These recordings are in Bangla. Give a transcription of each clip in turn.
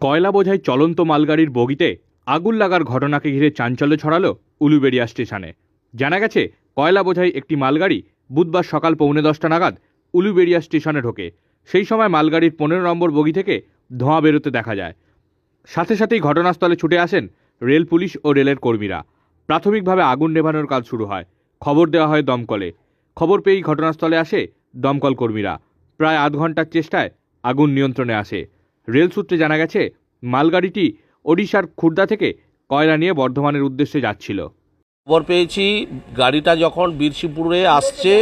কয়লা বোঝাই চলন্ত মালগাড়ির বগিতে আগুন লাগার ঘটনাকে ঘিরে চাঞ্চল্য ছড়ালো উলুবেড়িয়া স্টেশনে। জানা গেছে, কয়লা বোঝাই একটি মালগাড়ি বুধবার সকাল পৌনে দশটা নাগাদ উলুবেড়িয়া স্টেশনে ঢোকে। সেই সময় মালগাড়ির পনেরো নম্বর বগি থেকে ধোঁয়া বেরোতে দেখা যায়। সাথে সাথেই ঘটনাস্থলে ছুটে আসেন রেল পুলিশ ও রেলের কর্মীরা। প্রাথমিকভাবে আগুন নেভানোর কাজ শুরু হয়। খবর দেওয়া হয় দমকলে। খবর পেয়েই ঘটনাস্থলে আসে দমকল কর্মীরা। প্রায় আধ ঘণ্টার চেষ্টায় আগুন নিয়ন্ত্রণে আসে। রেল সূত্রে জানা গেছে, মালগাড়িটি ওড়িশার খুর্দা থেকে কয়লা নিয়ে বর্ধমানের উদ্দেশ্যে যাচ্ছিল। খবর পেয়েছি, গাড়িটা যখন বীরশিপুরে আসছে,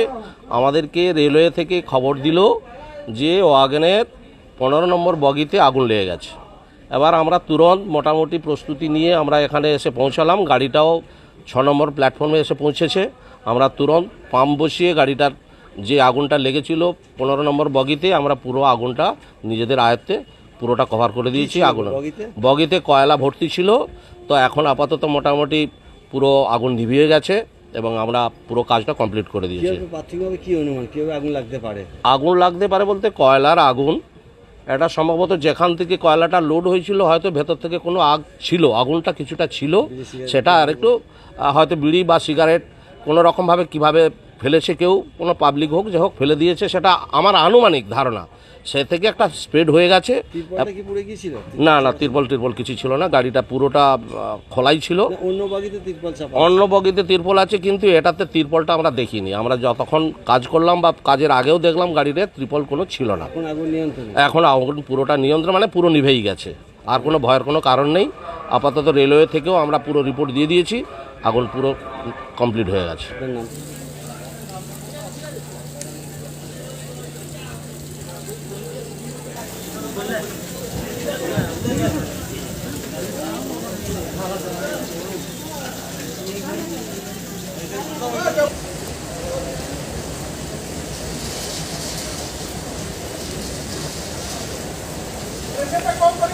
আমাদেরকে রেলওয়ে থেকে খবর দিল যে ওয়াগনের পনেরো নম্বর বগিতে আগুন লেগে গেছে। এবার আমরা তুরন্ত মোটামুটি প্রস্তুতি নিয়ে আমরা এখানে এসে পৌঁছালাম, গাড়িটাও ছ নম্বর প্ল্যাটফর্মে এসে পৌঁছেছে। আমরা তুরন্ত পাম্প বসিয়ে গাড়িটার যে আগুনটা লেগেছিল পনেরো নম্বর বগিতে, আমরা পুরো আগুনটা নিজেদের আয়ত্তে পুরোটা কভার করে দিয়েছি আগুন। বগিতে? কয়লা ভর্তি ছিল। তো এখন আপাতত মোটামুটি পুরো আগুন নিভিয়ে গেছে এবং আমরা পুরো কাজটা কমপ্লিট করে দিয়েছি। প্রাথমিকভাবে কি অনুমান? কীভাবে আগুন লাগতে পারে? আগুন লাগতে পারে বলতে কয়লার আগুন। এটা সম্ভবত যেখান থেকে কয়লাটা লোড হয়েছিল হয়তো ভেতর থেকে কোনো আগ ছিল আগুনটা কিছুটা ছিল। সেটা আর একটু হয়তো বিড়ি বা সিগারেট কোনো রকমভাবে কীভাবে ফেলেছে কেউ কোনো পাবলিক হোক যে হোক ফেলে দিয়েছে সেটা আমার আনুমানিক ধারণা। সে থেকে একটা স্প্রেড হয়ে গেছে। না না তিরপল টিরপল কিছু ছিল না। গাড়িটা পুরোটা খোলাই ছিল। অন্য বাগিতে তিরপল তিরপল আছে কিন্তু এটাতে তিরপলটা আমরা দেখিনি। আমরা যতক্ষণ কাজ করলাম বা কাজের আগেও দেখলাম গাড়িতে ত্রিপল কোনো ছিল না। এখন এখন আগুন পুরোটা নিয়ন্ত্রণ মানে পুরো নিভেই গেছে। আর কোনো ভয়ের কোনো কারণ নেই। আপাতত রেলওয়ে থেকেও আমরা পুরো রিপোর্ট দিয়ে দিয়েছি। আগুন পুরো কমপ্লিট হয়ে গেছে। Gracias.